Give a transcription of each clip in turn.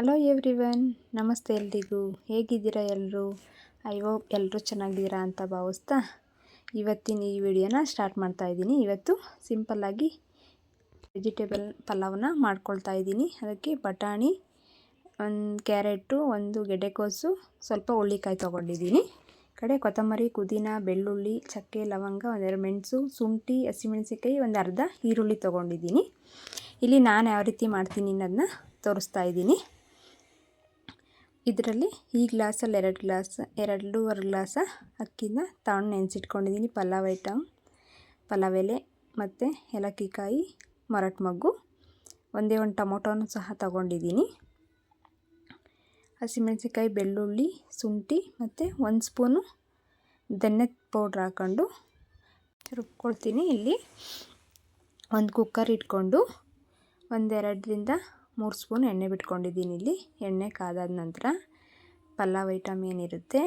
Hello everyone ನಮಸ್ತೆ ಎಲ್ರಿಗೂ. ಹೇಗಿದ್ದೀರಾ ಎಲ್ಲರೂ ಐ ಹೋಪ್ ಎಲ್ಲರೂ ಚೆನ್ನಾಗಿದ್ದೀರಾ ಅಂತ ಭಾವಿಸ್ತಾ ಇವತ್ತಿನ ಈ ವಿಡಿಯೋನ ಸ್ಟಾರ್ಟ್ ಮಾಡ್ತಾ ಇದ್ದೀನಿ. ಇವತ್ತು ಸಿಂಪಲ್ಲಾಗಿ ವೆಜಿಟೇಬಲ್ ಪಲಾವ್ನ ಮಾಡ್ಕೊಳ್ತಾ ಇದ್ದೀನಿ. ಅದಕ್ಕೆ ಬಟಾಣಿ, ಒಂದು ಕ್ಯಾರೆಟು, ಒಂದು ಗೆಡ್ಡೆಕೋಸು, ಸ್ವಲ್ಪ ಹುಳ್ಳಿಕಾಯಿ ತೊಗೊಂಡಿದ್ದೀನಿ. ಕಡೆ ಕೊತ್ತಂಬರಿ, ಪುದೀನ, ಬೆಳ್ಳುಳ್ಳಿ, ಚಕ್ಕೆ, ಲವಂಗ, ಒಂದೆರಡು ಮೆಣಸು, ಶುಂಠಿ ಹಸಿಮೆಣಸಿಕಾಯಿ ಒಂದು ಅರ್ಧ ಈರುಳ್ಳಿ ತೊಗೊಂಡಿದ್ದೀನಿ. ಇಲ್ಲಿ ನಾನು ಯಾವ ರೀತಿ ಮಾಡ್ತೀನಿ ಅನ್ನೋದನ್ನ ತೋರಿಸ್ತಾ ಇದ್ದೀನಿ. ಇದರಲ್ಲಿ ಈ ಗ್ಲಾಸಲ್ಲಿ ಎರಡು ಗ್ಲಾಸ್, ಎರಡೂವರೆ ಗ್ಲಾಸ ಅಕ್ಕಿನ ತಗೊಂಡು ನೆನೆಸಿಟ್ಕೊಂಡಿದ್ದೀನಿ. ಪಲಾವ್ ಐಟಮ್ ಪಲಾವ್ ಎಲೆ ಮತ್ತು ಏಲಕ್ಕಿಕಾಯಿ ಮರಟ್ ಮಗ್ಗು. ಒಂದೇ ಒಂದು ಟೊಮೊಟೊನೂ ಸಹ ತಗೊಂಡಿದ್ದೀನಿ. ಹಸಿಮೆಣಸಿನ್ಕಾಯಿ, ಬೆಳ್ಳುಳ್ಳಿ, ಶುಂಠಿ ಮತ್ತು ಒಂದು ಸ್ಪೂನು ಧನ್ಯ ಪೌಡ್ರ್ ಹಾಕ್ಕೊಂಡು ರುಬ್ಕೊಳ್ತೀನಿ. ಇಲ್ಲಿ ಒಂದು ಕುಕ್ಕರ್ ಇಟ್ಕೊಂಡು ಒಂದೆರಡರಿಂದ ಮೂರು ಸ್ಪೂನ್ ಎಣ್ಣೆ ಬಿಟ್ಕೊಂಡಿದ್ದೀನಿ ಇಲ್ಲಿ. ಎಣ್ಣೆ ಕಾದಾದ ನಂತರ ಪಲಾವ್ ಐಟಮ್ ಏನಿರುತ್ತೆ?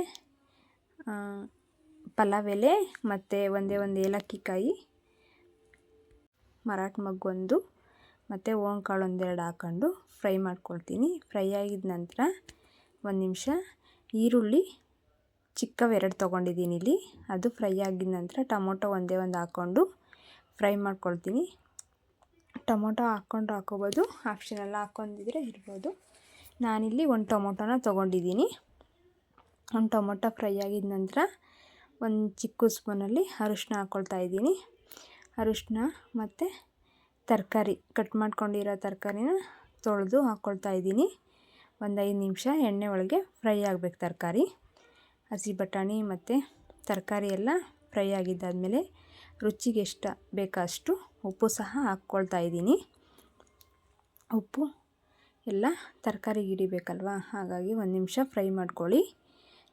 ಪಲಾವ್ ಎಲೆ ಮತ್ತು ಒಂದೇ ಒಂದು ಏಲಕ್ಕಿ ಕಾಯಿ ಮರಾಠ ಮಗ್ಗೊಂದು ಮತ್ತು ಓಂಕಾಳು ಒಂದೆರಡು ಹಾಕ್ಕೊಂಡು ಫ್ರೈ ಮಾಡ್ಕೊಳ್ತೀನಿ. ಫ್ರೈ ಆಗಿದ ನಂತರ ಒಂದು ನಿಮಿಷ ಈರುಳ್ಳಿ ಚಿಕ್ಕವೆರಡು ತೊಗೊಂಡಿದ್ದೀನಿ ಇಲ್ಲಿ. ಅದು ಫ್ರೈ ಆಗಿದ ನಂತರ ಟೊಮೊಟೊ ಒಂದೇ ಒಂದು ಹಾಕ್ಕೊಂಡು ಫ್ರೈ ಮಾಡ್ಕೊಳ್ತೀನಿ. ಟೊಮೊಟೊ ಹಾಕ್ಕೊಂಡು ಹಾಕೋಬೋದು. ಆಪ್ಷನೆಲ್ಲ ಹಾಕ್ಕೊಂಡಿದ್ರೆ ಇರ್ಬೋದು. ನಾನಿಲ್ಲಿ ಒಂದು ಟೊಮೊಟೊನ ತೊಗೊಂಡಿದ್ದೀನಿ. ಒಂದು ಟೊಮೊಟೊ ಫ್ರೈ ಆಗಿದ ನಂತರ ಒಂದು ಚಿಕ್ಕ ಸ್ಪೂನಲ್ಲಿ ಅರಿಶಿನ ಹಾಕ್ಕೊಳ್ತಾ ಇದ್ದೀನಿ. ಅರಿಶಿನ ಮತ್ತು ತರಕಾರಿ, ಕಟ್ ಮಾಡ್ಕೊಂಡಿರೋ ತರಕಾರಿನ ತೊಳೆದು ಹಾಕ್ಕೊಳ್ತಾ ಇದ್ದೀನಿ. ಒಂದು ಐದು ನಿಮಿಷ ಎಣ್ಣೆ ಒಳಗೆ ಫ್ರೈ ಆಗಬೇಕು ತರಕಾರಿ. ಹಸಿ ಬಟಾಣಿ ಮತ್ತು ತರಕಾರಿ ಎಲ್ಲ ಫ್ರೈ ಆಗಿದ್ದಾದಮೇಲೆ ರುಚಿಗೆ ಎಷ್ಟು ಬೇಕಷ್ಟು ಉಪ್ಪು ಸಹ ಹಾಕ್ಕೊಳ್ತಾ ಇದ್ದೀನಿ. ಉಪ್ಪು ಎಲ್ಲ ತರಕಾರಿಗೆ ಹಿಡಿಬೇಕಲ್ವ? ಹಾಗಾಗಿ ಒಂದು ನಿಮಿಷ ಫ್ರೈ ಮಾಡ್ಕೊಳ್ಳಿ.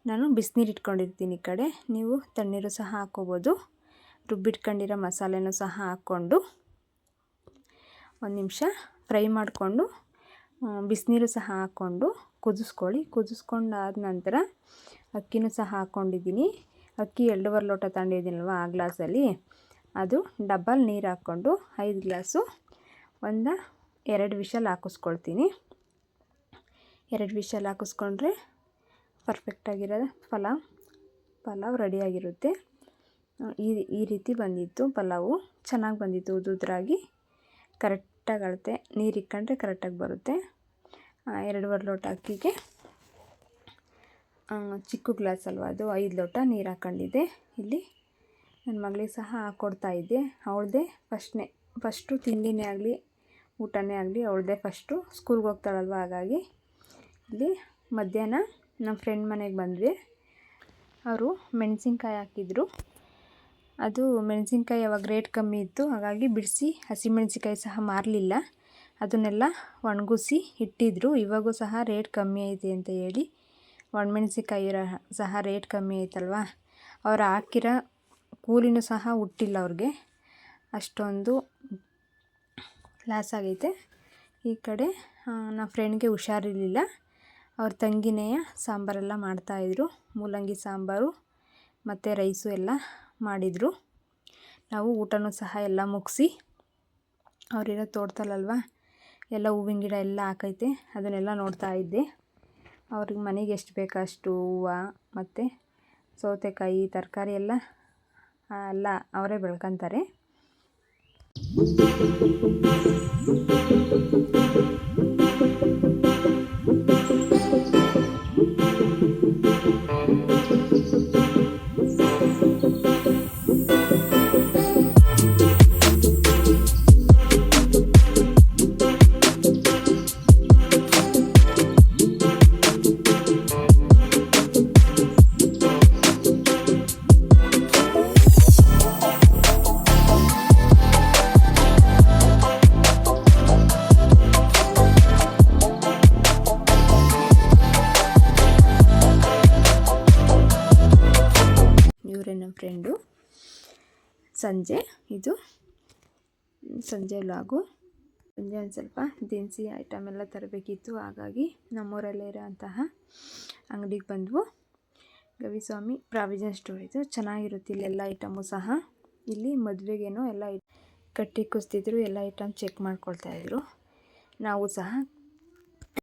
ನಾನು ಬಿಸಿನೀರು ಇಟ್ಕೊಂಡಿರ್ತೀನಿ ಈ ಕಡೆ. ನೀವು ತಣ್ಣೀರು ಸಹ ಹಾಕ್ಕೋಬೋದು. ರುಬ್ಬಿಟ್ಕೊಂಡಿರೋ ಮಸಾಲೆನೂ ಸಹ ಹಾಕ್ಕೊಂಡು ಒಂದು ನಿಮಿಷ ಫ್ರೈ ಮಾಡಿಕೊಂಡು ಬಿಸಿನೀರು ಸಹ ಹಾಕ್ಕೊಂಡು ಕುದಿಸ್ಕೊಳ್ಳಿ. ಕುದಿಸ್ಕೊಂಡಾದ ನಂತರ ಅಕ್ಕಿನೂ ಸಹ ಹಾಕ್ಕೊಂಡಿದ್ದೀನಿ. ಅಕ್ಕಿ ಎರಡೂವರೆ ಲೋಟ ತಗೊಂಡಿದ್ದೀನಲ್ವ ಆ ಗ್ಲಾಸಲ್ಲಿ? ಅದು ಡಬ್ಬಲ್ ನೀರು ಹಾಕ್ಕೊಂಡು ಐದು ಗ್ಲಾಸು ಒಂದು ಎರಡು ವಿಷಲ್ ಹಾಕಿಸ್ಕೊಳ್ತೀನಿ. ಎರಡು ವಿಷಲ್ ಹಾಕಿಸ್ಕೊಂಡ್ರೆ ಪರ್ಫೆಕ್ಟಾಗಿರೋ ಪಲಾವ್ ಪಲಾವ್ ರೆಡಿಯಾಗಿರುತ್ತೆ ಈ ಈ ರೀತಿ ಬಂದಿತ್ತು ಪಲಾವು. ಚೆನ್ನಾಗಿ ಬಂದಿತ್ತು ಉದುದ್ರಾಗಿ. ಕರೆಕ್ಟಾಗಿ ಅಳತೆ, ನೀರು ಇಕ್ಕಂಡ್ರೆ ಕರೆಕ್ಟಾಗಿ ಬರುತ್ತೆ. ಎರಡೂವರೆ ಲೋಟ ಅಕ್ಕಿಗೆ. ಚಿಕ್ಕ ಗ್ಲಾಸ್ ಅಲ್ವಾ ಅದು, ಐದು ಲೋಟ ನೀರು ಹಾಕ್ಕೊಂಡಿದ್ದೆ ಇಲ್ಲಿ ನನ್ನ ಮಗಳಿಗೆ ಸಹ ಹಾಕ್ಕೊಡ್ತಾ ಇದ್ದೆ. ಅವಳದೇ ಫಸ್ಟ್ನೇ, ಫಸ್ಟು ತಿಂಡಿನೇ ಆಗಲಿ, ಊಟನೇ ಆಗಲಿ ಅವಳದೇ ಫಸ್ಟು ಸ್ಕೂಲ್ಗೆ ಹೋಗ್ತಾಳಲ್ವ? ಹಾಗಾಗಿ ಇಲ್ಲಿ ಮಧ್ಯಾಹ್ನ ನಮ್ಮ ಫ್ರೆಂಡ್ ಮನೆಗೆ ಬಂದ್ವಿ. ಅವರು ಮೆಣಸಿನ್ಕಾಯಿ ಹಾಕಿದ್ರು. ಅದು ಮೆಣಸಿನ್ಕಾಯಿ ಅವಾಗ ರೇಟ್ ಕಮ್ಮಿ ಇತ್ತು, ಹಾಗಾಗಿ ಬಿಡಿಸಿ ಹಸಿಮೆಣ್ಸಿನ್ಕಾಯಿ ಸಹ ಮಾರಲಿಲ್ಲ. ಅದನ್ನೆಲ್ಲ ಒಣಗಿಸಿ ಇಟ್ಟಿದ್ರು. ಇವಾಗೂ ಸಹ ರೇಟ್ ಕಮ್ಮಿ ಐತೆ ಅಂತ ಹೇಳಿ ಒಣಮೆಣಸಿನ್ಕಾಯಿ ಸಹ ರೇಟ್ ಕಮ್ಮಿ ಐತಲ್ವ? ಅವ್ರು ಹಾಕಿರೋ ಕೂಲಿನೂ ಸಹ ಹುಟ್ಟಿಲ್ಲ ಅವ್ರಿಗೆ. ಅಷ್ಟೊಂದು ಲಾಸ್ ಆಗೈತೆ ಈ ಕಡೆ ನಮ್ಮ ಫ್ರೆಂಡ್ಗೆ ಹುಷಾರಿರಲಿಲ್ಲ. ಅವ್ರ ತಂಗಿನೇ ಸಾಂಬಾರೆಲ್ಲ ಮಾಡ್ತಾಯಿದ್ರು ಮೂಲಂಗಿ ಸಾಂಬಾರು ಮತ್ತು ರೈಸು ಎಲ್ಲ ಮಾಡಿದರು. ನಾವು ಊಟನೂ ಸಹ ಎಲ್ಲ ಮುಗಿಸಿ ಅವರಿರೋ ತೋಟದಲ್ಲಲ್ವ ಎಲ್ಲ ಹೂವಿನ ಗಿಡ ಎಲ್ಲ ಹಾಕೈತೆ. ಅದನ್ನೆಲ್ಲ ನೋಡ್ತಾ ಇದ್ದೆ. ಅವ್ರಿಗೆ ಮನೆಗೆ ಎಷ್ಟು ಬೇಕೋ ಅಷ್ಟು ಹೂವು, ಮತ್ತು ಸೌತೆಕಾಯಿ, ತರಕಾರಿ ಎಲ್ಲ ಎಲ್ಲ ಅವರೇ ಬೆಳ್ಕೊತಾರೆ. ಫ್ರೆಂಡು ಸಂಜೆ ಇದು. ಸಂಜೆ ಲಾಗು ಸಂಜೆ ಒಂದು ಸ್ವಲ್ಪ ದಿನಸಿ ಐಟಮ್ ಎಲ್ಲ ತರಬೇಕಿತ್ತು, ಹಾಗಾಗಿ ನಮ್ಮೂರಲ್ಲೇ ಇರೋಂತಹ ಅಂಗಡಿಗೆ ಬಂದವು. ಗವಿಸ್ವಾಮಿ ಪ್ರಾವಿಜನ್ ಸ್ಟೋರ್ ಇದು. ಚೆನ್ನಾಗಿರುತ್ತೆ ಇಲ್ಲಿ ಎಲ್ಲ ಐಟಮು ಸಹ. ಇಲ್ಲಿ ಮದುವೆಗೇನೋ ಎಲ್ಲ ಕಟ್ಟಿ ಕುಸ್ತಿದ್ರು, ಎಲ್ಲ ಐಟಮ್ ಚೆಕ್ ಮಾಡ್ಕೊಳ್ತಾಯಿದ್ರು ನಾವು ಸಹ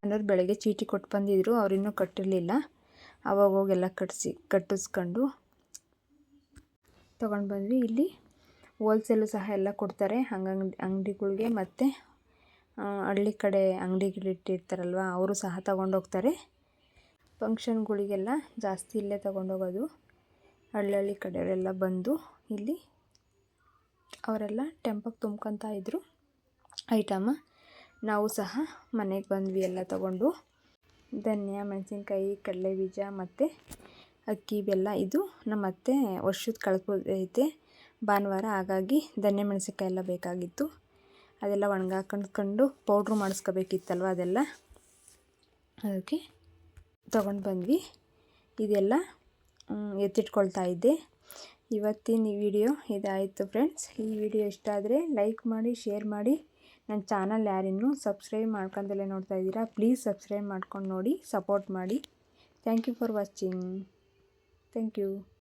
ಅನ್ನೋರು ಬೆಳಗ್ಗೆ ಚೀಟಿ ಕೊಟ್ಟು ಬಂದಿದ್ರು ಅವ್ರಿನ್ನೂ ಕಟ್ಟಿರಲಿಲ್ಲ. ಅವಾಗ ಕಟ್ಟಿಸಿ ಕಟ್ಟಿಸ್ಕೊಂಡು ತೊಗೊಂಡು ಬಂದ್ವಿ. ಇಲ್ಲಿ ಹೋಲ್ಸೇಲು ಸಹ ಎಲ್ಲ ಕೊಡ್ತಾರೆ. ಹಂಗಂಗ್ ಅಂಗಡಿಗಳಿಗೆ ಮತ್ತು ಹಳ್ಳಿ ಕಡೆ ಅಂಗಡಿಗಳಿಟ್ಟಿರ್ತಾರಲ್ವ ಅವರು ಸಹ ತಗೊಂಡೋಗ್ತಾರೆ ಫಂಕ್ಷನ್ಗಳಿಗೆಲ್ಲ ಜಾಸ್ತಿ ಇಲ್ಲೇ ತೊಗೊಂಡೋಗೋದು ಹಳ್ಳಿ ಕಡೆಯವರೆಲ್ಲ ಬಂದು ಇಲ್ಲಿ ಅವರೆಲ್ಲ ಟೆಂಪಕ್ಕೆ ತುಂಬ್ಕೊತಾ ಇದ್ದರು ಐಟಮ ನಾವು ಸಹ ಮನೆಗೆ ಬಂದ್ವಿ ಎಲ್ಲ ತಗೊಂಡು. ಧನ್ಯ, ಮೆಣಸಿನ್ಕಾಯಿ, ಕಡಲೆ ಬೀಜ ಮತ್ತು ಅಕ್ಕಿ, ಬೆಲ್ಲ ಇದು ನಮ್ಮ ಅತ್ತೆ ವರ್ಷದ ಕಳ್ಕೊಳ್ತೈತೆ ಭಾನುವಾರ ಹಾಗಾಗಿ ಧನ್ಯ ಮೆಣಸಿನ್ಕಾಯಿ ಎಲ್ಲ ಬೇಕಾಗಿತ್ತು. ಅದೆಲ್ಲ ಒಣಗಾಕೊಂಡ್ಕೊಂಡು ಪೌಡ್ರು ಮಾಡಿಸ್ಕೋಬೇಕಿತ್ತಲ್ವ ಅದೆಲ್ಲ? ಅದಕ್ಕೆ ತೊಗೊಂಡು ಬಂದ್ವಿ. ಇದೆಲ್ಲ ಎತ್ತಿಟ್ಕೊಳ್ತಾ ಇದ್ದೆ. ಇವತ್ತಿನ ಈ ವಿಡಿಯೋ ಇದಾಯಿತು ಫ್ರೆಂಡ್ಸ್. ಈ ವಿಡಿಯೋ ಇಷ್ಟ ಆದರೆ ಲೈಕ್ ಮಾಡಿ, ಶೇರ್ ಮಾಡಿ. ನನ್ನ ಚಾನಲ್ ಯಾರಿನ್ನೂ ಸಬ್ಸ್ಕ್ರೈಬ್ ಮಾಡ್ಕೊಂಡಲ್ಲೇ ನೋಡ್ತಾ ಇದ್ದೀರಾ, ಪ್ಲೀಸ್ ಸಬ್ಸ್ಕ್ರೈಬ್ ಮಾಡ್ಕೊಂಡು ನೋಡಿ, ಸಪೋರ್ಟ್ ಮಾಡಿ. Thank you for watching. Thank you